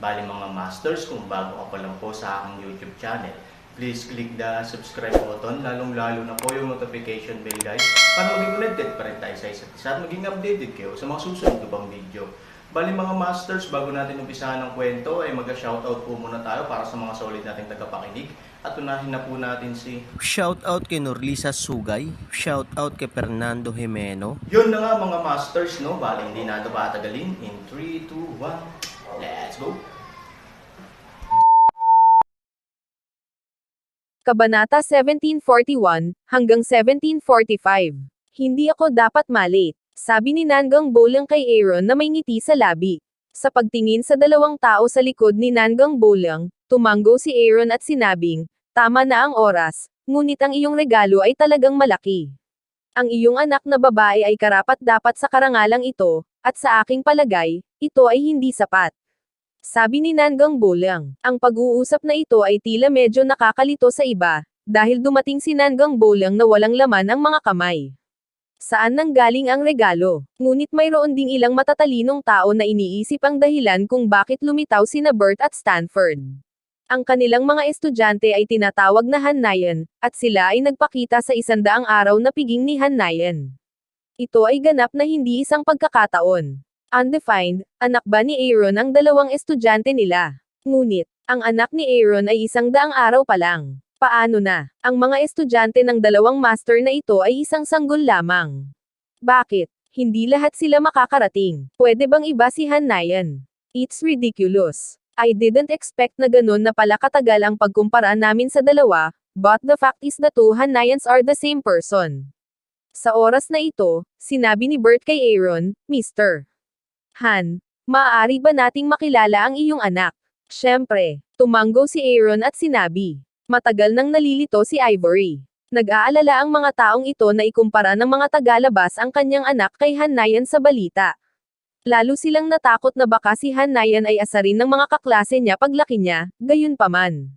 Bali mga masters, kung bago ka pa lang po sa aking YouTube channel, please click the subscribe button, lalong-lalo na po yung notification bell guys, para maging connected pa rin tayo sa isa't isa at maging updated kayo sa mga susunod ko pang video. Bali mga masters, bago natin umpisahan ng kwento, ay mag-shoutout po muna tayo para sa mga solid nating tagapakinig. At unahin na po natin si... Shoutout kay Norlisa Sugay, shoutout kay Fernando Jimeno, Yun na nga mga masters, no? Bali hindi na ito patagalin. In 3, 2, 1, let's go! Kabanata 1741 hanggang 1745. Hindi ako dapat malate, sabi ni Nanggang Bolang kay Aaron na may ngiti sa labi. Sa pagtingin sa dalawang tao sa likod ni Nanggang Bolang, tumanggo si Aaron at sinabing, tama na ang oras, ngunit ang iyong regalo ay talagang malaki. Ang iyong anak na babae ay karapat dapat sa karangalang ito, at sa aking palagay, ito ay hindi sapat. Sabi ni Nanggang Bolang, ang pag-uusap na ito ay tila medyo nakakalito sa iba, dahil dumating si Nanggang Bolang na walang laman ang mga kamay. Saan nanggaling ang regalo? Ngunit mayroon ding ilang matatalinong tao na iniisip ang dahilan kung bakit lumitaw sina Bert at Stanford. Ang kanilang mga estudyante ay tinatawag na Hanayan, at sila ay nagpakita sa isandaang araw na piging ni Hanayan. Ito ay ganap na hindi isang pagkakataon. Undefined, anak ba ni Aaron ang dalawang estudyante nila? Ngunit, ang anak ni Aaron ay isang daang araw pa lang. Paano na? Ang mga estudyante ng dalawang master na ito ay isang sanggol lamang. Bakit? Hindi lahat sila makakarating. Pwede bang iba si Hanayan? It's ridiculous. I didn't expect na ganun na pala katagal ang pagkumpara namin sa dalawa, but the fact is the two Hanayans are the same person. Sa oras na ito, sinabi ni Bert kay Aaron, Mr. Han, maaari ba nating makilala ang iyong anak? Siyempre, tumanggo si Aaron at sinabi. Matagal nang nalilito si Ivory. Nag-aalala ang mga taong ito na ikumpara ng mga tagalabas ang kanyang anak kay Hanayan sa balita. Lalo silang natakot na baka si Hanayan ay asarin ng mga kaklase niya paglaki niya, gayon paman.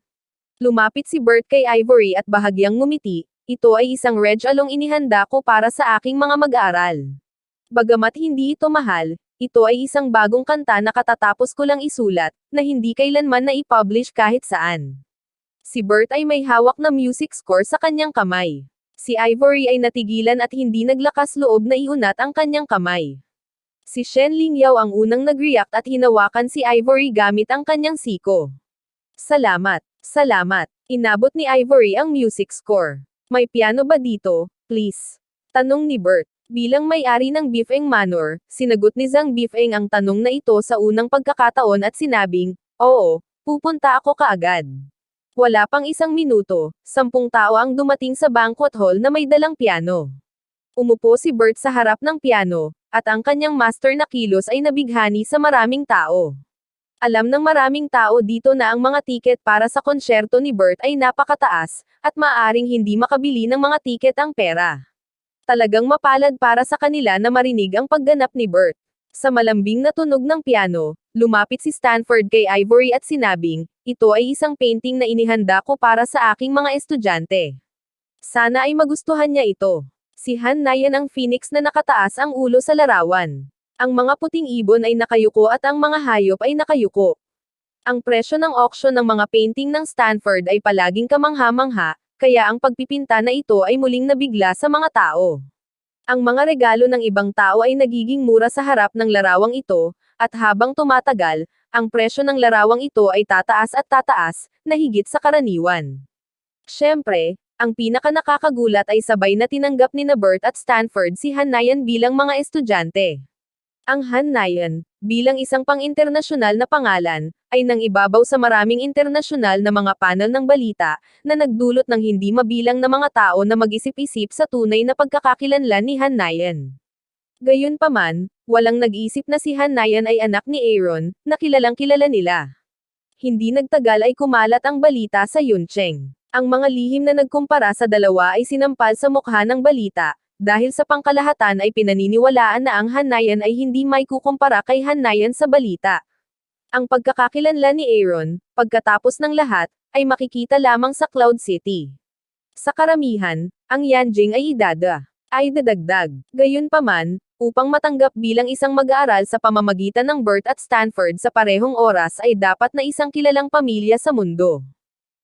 Lumapit si Bert kay Ivory at bahagyang ngumiti, ito ay isang red along inihanda ko para sa aking mga mag-aaral. Bagamat hindi ito mahal, ito ay isang bagong kanta na katatapos ko lang isulat, na hindi kailanman na i-publish kahit saan. Si Bert ay may hawak na music score sa kanyang kamay. Si Ivory ay natigilan at hindi naglakas loob na iunat ang kanyang kamay. Si Shen Lingyao ang unang nag-react at hinawakan si Ivory gamit ang kanyang siko. Salamat, salamat. Inabot ni Ivory ang music score. May piano ba dito, please? Tanong ni Bert. Bilang may-ari ng Bifeng Manor, sinagot ni Zhang Bifeng ang tanong na ito sa unang pagkakataon at sinabing, Oo, pupunta ako kaagad. Wala pang isang minuto, sampung tao ang dumating sa banquet hall na may dalang piano. Umupo si Bert sa harap ng piano, at ang kanyang master na kilos ay nabighani sa maraming tao. Alam ng maraming tao dito na ang mga tiket para sa konsyerto ni Bert ay napakataas, at maaring hindi makabili ng mga tiket ang pera. Talagang mapalad para sa kanila na marinig ang pagganap ni Bert. Sa malambing na tunog ng piano, lumapit si Stanford kay Ivory at sinabing, ito ay isang painting na inihanda ko para sa aking mga estudyante. Sana ay magustuhan niya ito. Si Han Nayan ang phoenix na nakataas ang ulo sa larawan. Ang mga puting ibon ay nakayuko at ang mga hayop ay nakayuko. Ang presyo ng auction ng mga painting ng Stanford ay palaging kamangha-mangha, kaya ang pagpipinta na ito ay muling nabigla sa mga tao. Ang mga regalo ng ibang tao ay nagiging mura sa harap ng larawang ito, at habang tumatagal, ang presyo ng larawang ito ay tataas at tataas, na higit sa karaniwan. Siyempre, ang pinaka nakakagulat ay sabay na tinanggap ni Bert at Stanford si Hanayan bilang mga estudyante. Ang Hanayan, bilang isang pang-internasyonal na pangalan, ay nang ibabaw sa maraming internasyonal na mga panel ng balita, na nagdulot ng hindi mabilang na mga tao na mag-isip-isip sa tunay na pagkakakilanlan ni Hanayan. Gayunpaman, walang nag-isip na si Hanayan ay anak ni Aaron, na kilalang kilala nila. Hindi nagtagal ay kumalat ang balita sa Yuncheng. Ang mga lihim na nagkumpara sa dalawa ay sinampal sa mukha ng balita, dahil sa pangkalahatan ay pinaniniwalaan na ang Hanayan ay hindi may kukumpara kay Hanayan sa balita. Ang pagkakakilanlan ni Aaron, pagkatapos ng lahat, ay makikita lamang sa Cloud City. Sa karamihan, ang Yanjing ay idada, ay dadagdag. Gayunpaman, upang matanggap bilang isang mag-aaral sa pamamagitan ng Burt at Stanford sa parehong oras ay dapat na isang kilalang pamilya sa mundo.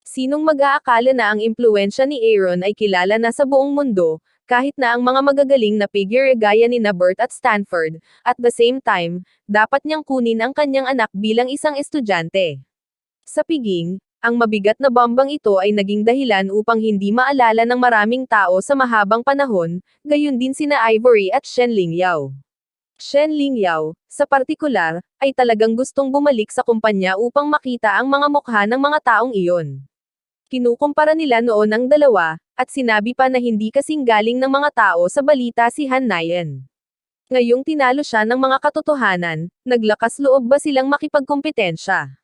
Sinong mag-aakala na ang impluensya ni Aaron ay kilala na sa buong mundo, kahit na ang mga magagaling na figure gaya ni na Burt at Stanford, at the same time, dapat niyang kunin ang kanyang anak bilang isang estudyante. Sa piging, ang mabigat na bombang ito ay naging dahilan upang hindi maalala ng maraming tao sa mahabang panahon, gayon din sina Ivory at Shen Lingyao. Shen Lingyao, sa partikular, ay talagang gustong bumalik sa kumpanya upang makita ang mga mukha ng mga taong iyon. Kinukumpara nila noon ang dalawa, at sinabi pa na hindi kasing galing ng mga tao sa balita si Han Nayan. Ngayong tinalo siya ng mga katotohanan, naglakas loob ba silang makipagkompetensya?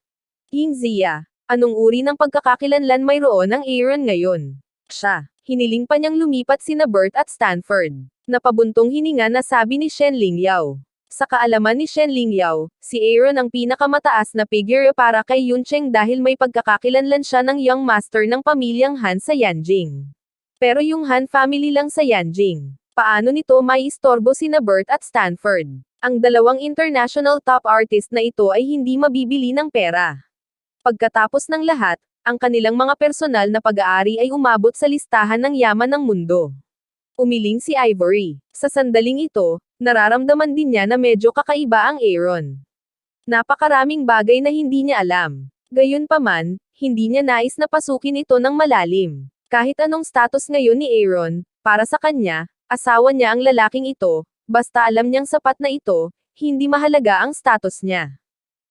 Ying Zia, anong uri ng pagkakakilanlan mayroon ang Aaron ngayon? Siya, hiniling pa niyang lumipat sina Bert at Stanford. Napabuntong hininga na sabi ni Shen Lingyao. Sa kaalaman ni Shen Lingyao, si Aaron ang pinakamataas na figure para kay Yuncheng dahil may pagkakakilanlan siya ng young master ng pamilyang Han sa Yanjing. Pero yung Han family lang sa Yanjing. Paano nito may istorbo sina Bert at Stanford? Ang dalawang international top artist na ito ay hindi mabibili ng pera. Pagkatapos ng lahat, ang kanilang mga personal na pag-aari ay umabot sa listahan ng yaman ng mundo. Umiling si Ivory. Sa sandaling ito, nararamdaman din niya na medyo kakaiba ang Aaron. Napakaraming bagay na hindi niya alam. Gayunpaman, hindi niya nais na pasukin ito ng malalim. Kahit anong status ngayon ni Aaron, para sa kanya, asawa niya ang lalaking ito, basta alam niyang sapat na ito, hindi mahalaga ang status niya.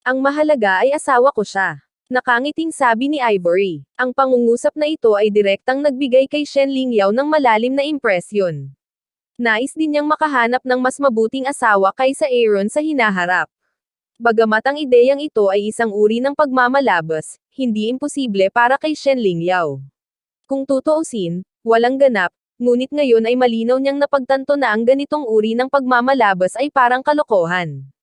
Ang mahalaga ay asawa ko siya. Nakangiting sabi ni Ivory. Ang pangungusap na ito ay direktang nagbigay kay Shen Lingyao ng malalim na impresyon. Nais din niyang makahanap ng mas mabuting asawa kaysa Aaron sa hinaharap. Bagamat ang ideyang ito ay isang uri ng pagmamalabas, hindi imposible para kay Shen Lingyao. Kung tutuusin, walang ganap, ngunit ngayon ay malinaw niyang napagtanto na ang ganitong uri ng pagmamalabas ay parang kalokohan.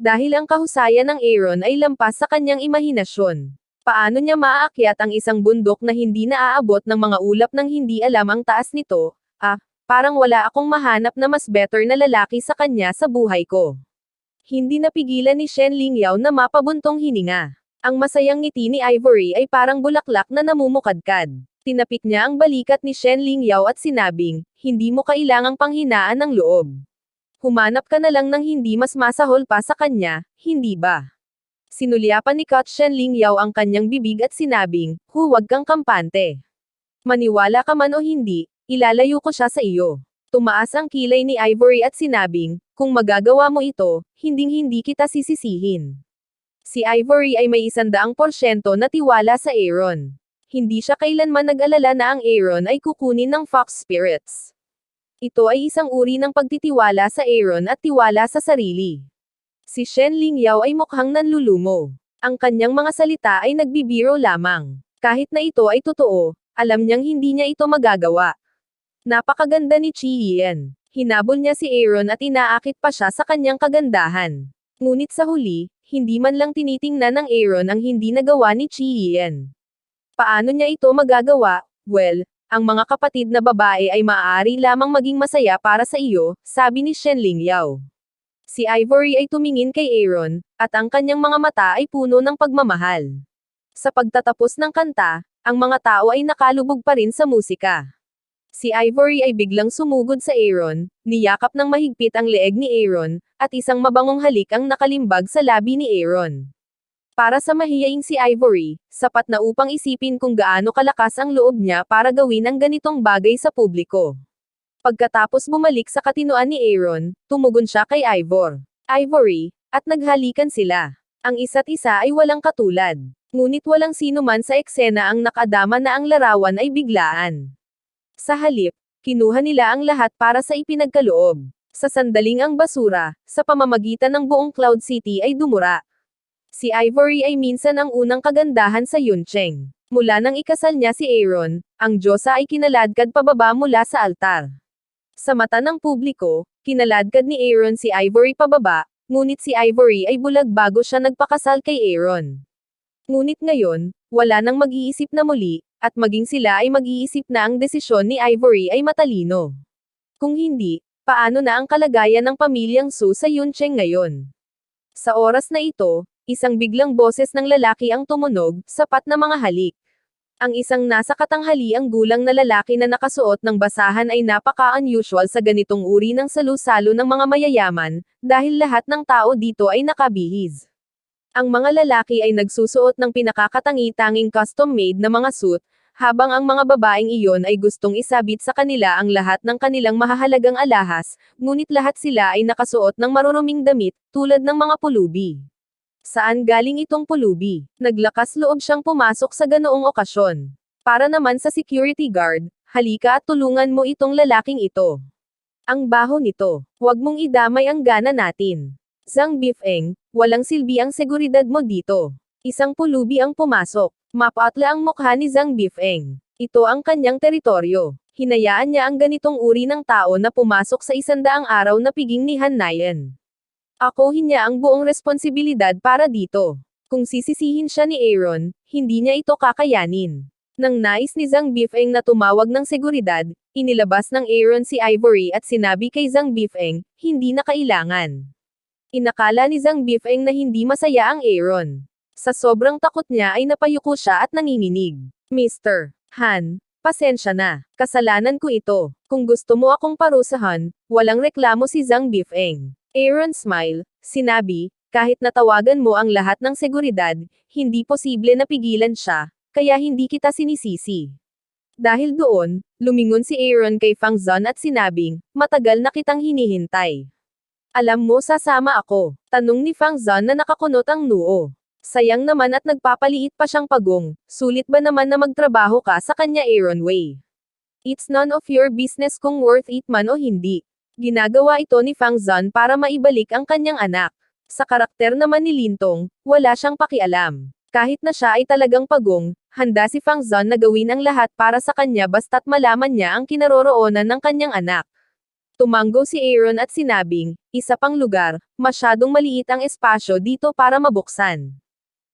Dahil ang kahusayan ng Aaron ay lampas sa kanyang imahinasyon. Paano niya maaakyat ang isang bundok na hindi naaabot ng mga ulap ng hindi alam ang taas nito? Ah, parang wala akong mahanap na mas better na lalaki sa kanya sa buhay ko. Hindi napigilan ni Shen Lingyao na mapabuntong hininga. Ang masayang ngiti ni Ivory ay parang bulaklak na namumukadkad. Tinapik niya ang balikat ni Shen Lingyao at sinabing, hindi mo kailangang panghinaan ng loob. Humanap ka na lang ng hindi mas masahol pa sa kanya, hindi ba? Sinulyapan ni Kot Shen Lingyao ang kanyang bibig at sinabing, huwag kang kampante. Maniwala ka man o hindi, ilalayo ko siya sa iyo. Tumaas ang kilay ni Ivory at sinabing, kung magagawa mo ito, hinding-hindi kita sisisihin. Si Ivory ay may isandaang porsyento na tiwala sa Aaron. Hindi siya kailanman nag-alala na ang Aaron ay kukunin ng Fox Spirits. Ito ay isang uri ng pagtitiwala sa Aaron at tiwala sa sarili. Si Shen Lingyao ay mukhang nanlulumo. Ang kanyang mga salita ay nagbibiro lamang. Kahit na ito ay totoo, alam niyang hindi niya ito magagawa. Napakaganda ni Chi Yen. Hinabol niya si Aaron at inaakit pa siya sa kanyang kagandahan. Ngunit sa huli, hindi man lang tinitingnan ng Aaron ang hindi nagawa ni Chi Yen. Paano niya ito magagawa? Well, ang mga kapatid na babae ay maaari lamang maging masaya para sa iyo, sabi ni Shen Lingyao. Si Ivory ay tumingin kay Aaron, at ang kanyang mga mata ay puno ng pagmamahal. Sa pagtatapos ng kanta, ang mga tao ay nakalubog pa rin sa musika. Si Ivory ay biglang sumugod sa Aaron, niyakap ng mahigpit ang leeg ni Aaron, at isang mabangong halik ang nakalimbag sa labi ni Aaron. Para sa mahiyaing si Ivory, sapat na upang isipin kung gaano kalakas ang loob niya para gawin ang ganitong bagay sa publiko. Pagkatapos bumalik sa katinoan ni Aaron, tumugon siya kay Ivor. Ivory, at naghalikan sila. Ang isa't isa ay walang katulad. Ngunit walang sino man sa eksena ang nakadama na ang larawan ay biglaan. Sa halip, kinuha nila ang lahat para sa ipinagkaloob. Sa sandaling ang basura, sa pamamagitan ng buong Cloud City ay dumura. Si Ivory ay minsan ang unang kagandahan sa Yuncheng. Mula nang ikasal niya si Aaron, ang Diyosa ay kinaladkad pababa mula sa altar. Sa mata ng publiko, kinaladkad ni Aaron si Ivory pababa, ngunit si Ivory ay bulag bago siya nagpakasal kay Aaron. Ngunit ngayon, wala nang mag-iisip na muli, at maging sila ay mag-iisip na ang desisyon ni Ivory ay matalino. Kung hindi, paano na ang kalagayan ng pamilyang Su sa Yuncheng ngayon? Sa oras na ito, isang biglang boses ng lalaki ang tumunog, sapat na mga halik. Ang isang nasa katanghaliang gulang na lalaki na nakasuot ng basahan ay napaka-unusual sa ganitong uri ng salusalo ng mga mayayaman, dahil lahat ng tao dito ay nakabihis. Ang mga lalaki ay nagsusuot ng pinakakatangi-tanging custom-made na mga suit, habang ang mga babaeng iyon ay gustong isabit sa kanila ang lahat ng kanilang mahahalagang alahas, ngunit lahat sila ay nakasuot ng maruruming damit, tulad ng mga pulubi. Saan galing itong pulubi? Naglakas loob siyang pumasok sa ganoong okasyon. Para naman sa security guard, halika at tulungan mo itong lalaking ito. Ang baho nito. Huwag mong idamay ang gana natin. Zhang Bifeng, walang silbi ang seguridad mo dito. Isang pulubi ang pumasok. Mapatla ang mukha ni Zhang Bifeng. Ito ang kanyang teritoryo. Hinayaan niya ang ganitong uri ng tao na pumasok sa isandaang araw na piging ni Han Nayan. Akuhin niya ang buong responsibilidad para dito. Kung sisisihin siya ni Aaron, hindi niya ito kakayanin. Nang nais ni Zhang Bifeng na tumawag ng seguridad, inilabas ng Aaron si Ivory at sinabi kay Zhang Bifeng, hindi na kailangan. Inakala ni Zhang Bifeng na hindi masaya ang Aaron. Sa sobrang takot niya ay napayuko siya at nanginginig. Mr. Han, pasensya na. Kasalanan ko ito. Kung gusto mo akong parusahan, walang reklamo si Zhang Bifeng. Aaron smile, sinabi, kahit natawagan mo ang lahat ng seguridad, hindi posible na pigilan siya, kaya hindi kita sinisisi. Dahil doon, lumingon si Aaron kay Fang Zon at sinabing, matagal na kitang hinihintay. Alam mo sasama ako, tanong ni Fang Zon na nakakunot ang noo. Sayang naman at nagpapaliit pa siyang pagong, sulit ba naman na magtrabaho ka sa kanya Aaron Way? It's none of your business kung worth it man o hindi. Ginagawa ito ni Fang Zon para maibalik ang kanyang anak. Sa karakter naman ni Lintong, wala siyang pakialam. Kahit na siya ay talagang pagong, handa si Fang Zon na gawin ang lahat para sa kanya basta't malaman niya ang kinaroroonan ng kanyang anak. Tumanggo si Aaron at sinabing, isa pang lugar, masyadong maliit ang espasyo dito para mabuksan.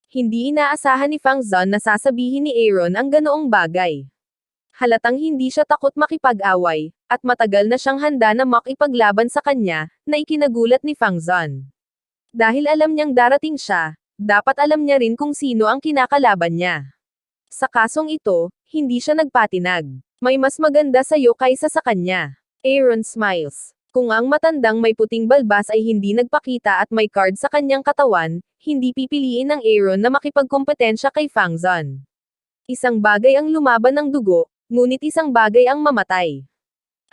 Hindi inaasahan ni Fang Zon na sasabihin ni Aaron ang ganoong bagay. Halatang hindi siya takot makipag-away, at matagal na siyang handa na makipaglaban sa kanya, na ikinagulat ni Fang Zon. Dahil alam niyang darating siya, dapat alam niya rin kung sino ang kinakalaban niya. Sa kasong ito, hindi siya nagpatinag. May mas maganda sa'yo kaysa sa kanya. Aaron smiles. Kung ang matandang may puting balbas ay hindi nagpakita at may card sa kanyang katawan, hindi pipiliin ng Aaron na makipagkompetensya kay Fang Zon. Isang bagay ang lumaban ng dugo, ngunit isang bagay ang mamatay.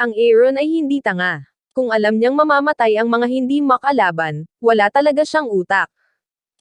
Ang Aaron ay hindi tanga. Kung alam niyang mamamatay ang mga hindi makalaban, wala talaga siyang utak.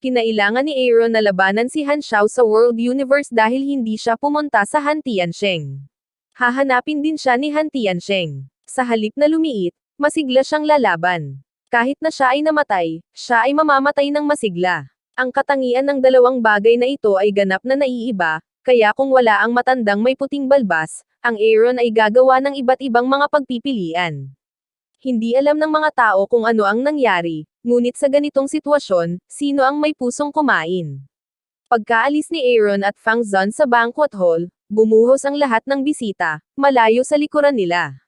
Kinailangan ni Aaron na labanan si Han Xiao sa World Universe dahil hindi siya pumunta sa Han Tiansheng. Hahanapin din siya ni Han Tiansheng. Sa halip na lumiit, masigla siyang lalaban. Kahit na siya ay namatay, siya ay mamamatay ng masigla. Ang katangian ng dalawang bagay na ito ay ganap na naiiba, kaya kung wala ang matandang may puting balbas, ang Aaron ay gagawa ng iba't ibang mga pagpipilian. Hindi alam ng mga tao kung ano ang nangyari, ngunit sa ganitong sitwasyon, sino ang may pusong kumain. Pagkaalis ni Aaron at Fang Zon sa banquet hall, bumuhos ang lahat ng bisita, malayo sa likuran nila.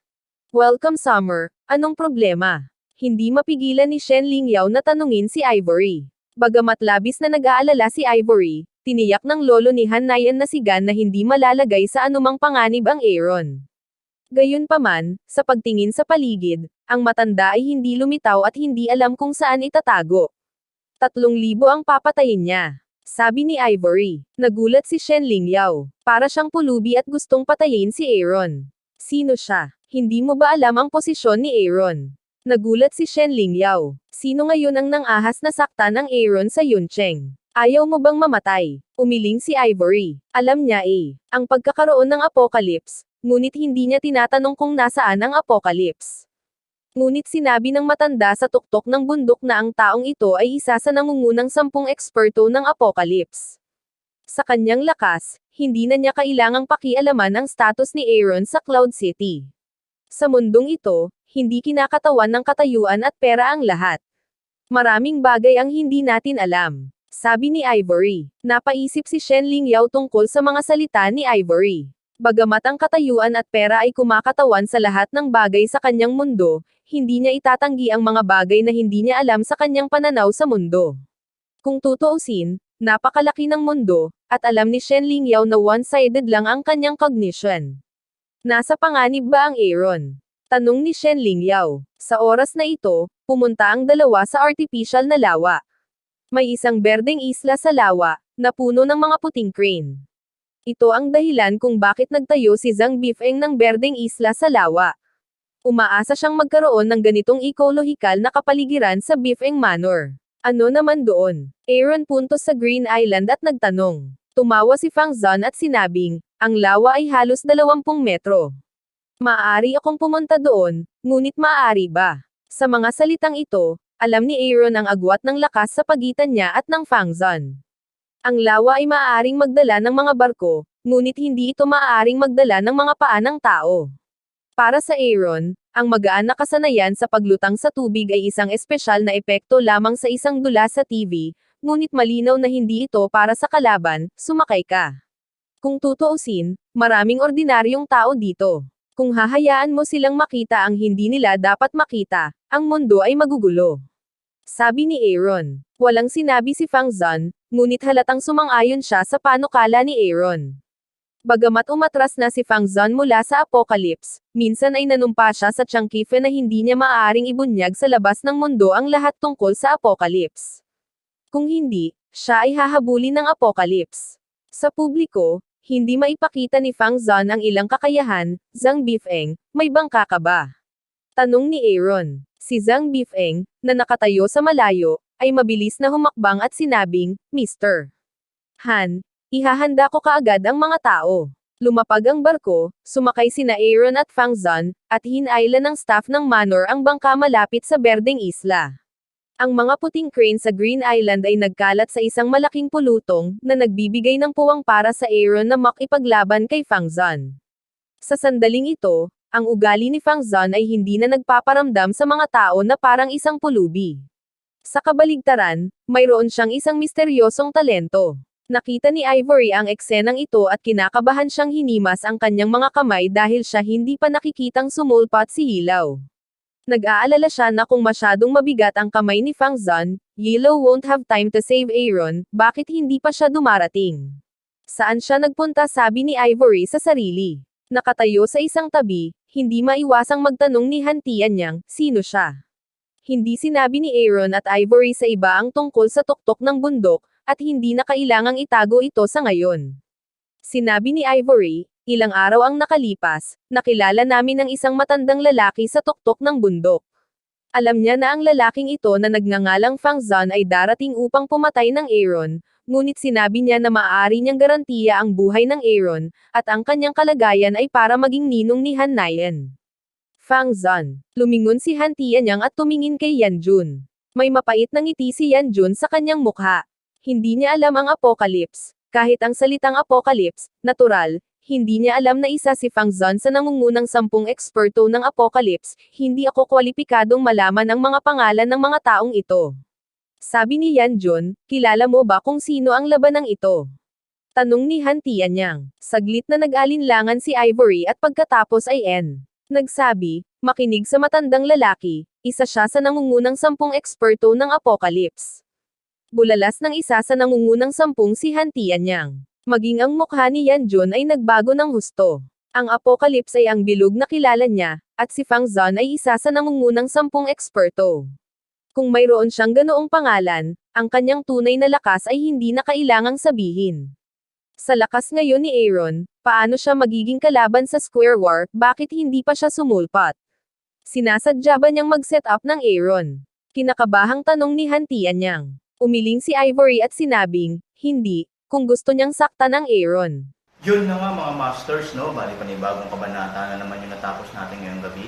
Welcome summer, anong problema? Hindi mapigilan ni Shen Lingyao na tanungin si Ivory. Bagamat labis na nag-aalala si Ivory, tiniyak ng lolo ni Han Nayan na si Gan na hindi malalagay sa anumang panganib ang Aaron. Gayunpaman, sa pagtingin sa paligid, ang matanda ay hindi lumitaw at hindi alam kung saan itatago. Tatlong libo ang papatayin niya. Sabi ni Ivory. Nagulat si Shen Lingyao. Para siyang pulubi at gustong patayin si Aaron. Sino siya? Hindi mo ba alam ang posisyon ni Aaron? Nagulat si Shen Lingyao. Sino ngayon ang nang-ahas na sakta ng Aaron sa Yuncheng? Ayaw mo bang mamatay? Umiling si Ivory. Alam niya eh, ang pagkakaroon ng apocalypse, ngunit hindi niya tinatanong kung nasaan ang apocalypse. Ngunit sinabi ng matanda sa tuktok ng bundok na ang taong ito ay isa sa nangungunang sampung eksperto ng apocalypse. Sa kanyang lakas, hindi na niya kailangang pakialaman ang status ni Aaron sa Cloud City. Sa mundong ito, hindi kinakatawan ng katayuan at pera ang lahat. Maraming bagay ang hindi natin alam. Sabi ni Ivory. Napaisip si Shen Ling Yao tungkol sa mga salita ni Ivory. Bagamat ang katayuan at pera ay kumakatawan sa lahat ng bagay sa kanyang mundo, hindi niya itatanggi ang mga bagay na hindi niya alam sa kanyang pananaw sa mundo. Kung tutuusin, napakalaki ng mundo, at alam ni Shen Ling Yao na one-sided lang ang kanyang cognition. Nasa panganib ba ang Aaron? Tanong ni Shen Ling Yao. Sa oras na ito, pumunta ang dalawa sa artificial na lawa. May isang berdeng isla sa lawa, na puno ng mga puting crane. Ito ang dahilan kung bakit nagtayo si Zhang Bifeng ng berdeng isla sa lawa. Umaasa siyang magkaroon ng ganitong ecolohikal na kapaligiran sa Bifeng Manor. Ano naman doon? Aaron puntos sa Green Island at nagtanong. Tumawa si Fang Zan at sinabing, ang lawa ay halos 20 metro. Maaari akong pumunta doon, ngunit maaari ba? Sa mga salitang ito, alam ni Aaron ang agwat ng lakas sa pagitan niya at ng Fangzon. Ang lawa ay maaaring magdala ng mga barko, ngunit hindi ito maaaring magdala ng mga paa ng tao. Para sa Aaron, ang magaan na kasanayan sa paglutang sa tubig ay isang espesyal na epekto lamang sa isang dula sa TV, ngunit malinaw na hindi ito para sa kalaban, sumakay ka. Kung tutuusin, maraming ordinaryong tao dito. Kung hahayaan mo silang makita ang hindi nila dapat makita, ang mundo ay magugulo. Sabi ni Aaron. Walang sinabi si Fang Zan, ngunit halatang sumang-ayon siya sa panukala ni Aaron. Bagamat umatras na si Fang Zan mula sa apocalypse, minsan ay nanumpa siya sa Changkife na hindi niya maaaring ibunyag sa labas ng mundo ang lahat tungkol sa apocalypse. Kung hindi, siya ay hahabulin ng apocalypse. Sa publiko, hindi maipakita ni Fang Zan ang ilang kakayahan, Zhang Bifeng, may bangka ka ba? Tanong ni Aaron. Si Zhang Bifeng, na nakatayo sa malayo, ay mabilis na humakbang at sinabing, Mr. Han, ihahanda ko kaagad ang mga tao. Lumapag ang barko, sumakay sina Aaron at Fang Zan, at hinayla ng staff ng manor ang bangka malapit sa Berdeng Isla. Ang mga puting crane sa Green Island ay nagkalat sa isang malaking pulutong, na nagbibigay ng puwang para sa Aaron na makipaglaban kay Fang Zan. Sa sandaling ito, ang ugali ni Fang Zan ay hindi na nagpaparamdam sa mga tao na parang isang pulubi. Sa kabaligtaran, mayroon siyang isang misteryosong talento. Nakita ni Ivory ang eksenang ito at kinakabahan siyang hinimas ang kanyang mga kamay dahil siya hindi pa nakikitang sumulpat si Hilaw. Nag-aalala siya na kung masyadong mabigat ang kamay ni Fang Zan, Yellow won't have time to save Aaron, bakit hindi pa siya dumarating? Saan siya nagpunta sabi ni Ivory sa sarili. Nakatayo sa isang tabi, hindi maiwasang magtanong ni Hantian niyang, sino siya? Hindi sinabi ni Aaron at Ivory sa iba ang tungkol sa tuktok ng bundok, at hindi na kailangang itago ito sa ngayon. Sinabi ni Ivory, ilang araw ang nakalipas, nakilala namin ang isang matandang lalaki sa tuktok ng bundok. Alam niya na ang lalaking ito na nagngangalang Fang Zan ay darating upang pumatay ng Aaron, ngunit sinabi niya na maaari niyang garantiya ang buhay ng Aaron, at ang kanyang kalagayan ay para maging ninong ni Han Nayan. Fang Zan. Lumingon si Han Tianyang at tumingin kay Yan Jun. May mapait na ngiti si Yan Jun sa kanyang mukha. Hindi niya alam ang apocalypse. Kahit ang salitang apocalypse, natural, hindi niya alam na isa si Fang Zan sa nangungunang sampung eksperto ng apocalypse, hindi ako kwalipikadong malaman ang mga pangalan ng mga taong ito. Sabi ni Yan Jun, kilala mo ba kung sino ang labanang ito? Tanong ni Han Tianyang. Saglit na nag-alinlangan si Ivory at pagkatapos ay N. Nagsabi, makinig sa matandang lalaki, isa siya sa nangungunang sampung eksperto ng apocalypse. Bulalas ng isa sa nangungunang sampung si Han Tianyang. Maging ang mukha ni Yan Jun ay nagbago ng husto. Ang apocalypse ay ang bilog na kilala niya, at si Fang Zan ay isa sa nangungunang sampung eksperto. Kung mayroon siyang ganoong pangalan, ang kanyang tunay na lakas ay hindi na kailangang sabihin. Sa lakas ngayon ni Aaron, paano siya magiging kalaban sa Square War, bakit hindi pa siya sumulpat? Sinasadya ba niyang mag-set up ng Aaron? Kinakabahang tanong ni Hantian niyang. Umiling si Ivory at sinabing, hindi, kung gusto niyang saktan ng Aaron. Yun na nga mga masters, no? Bali panibagong kabanata na naman yung natapos natin ngayong gabi.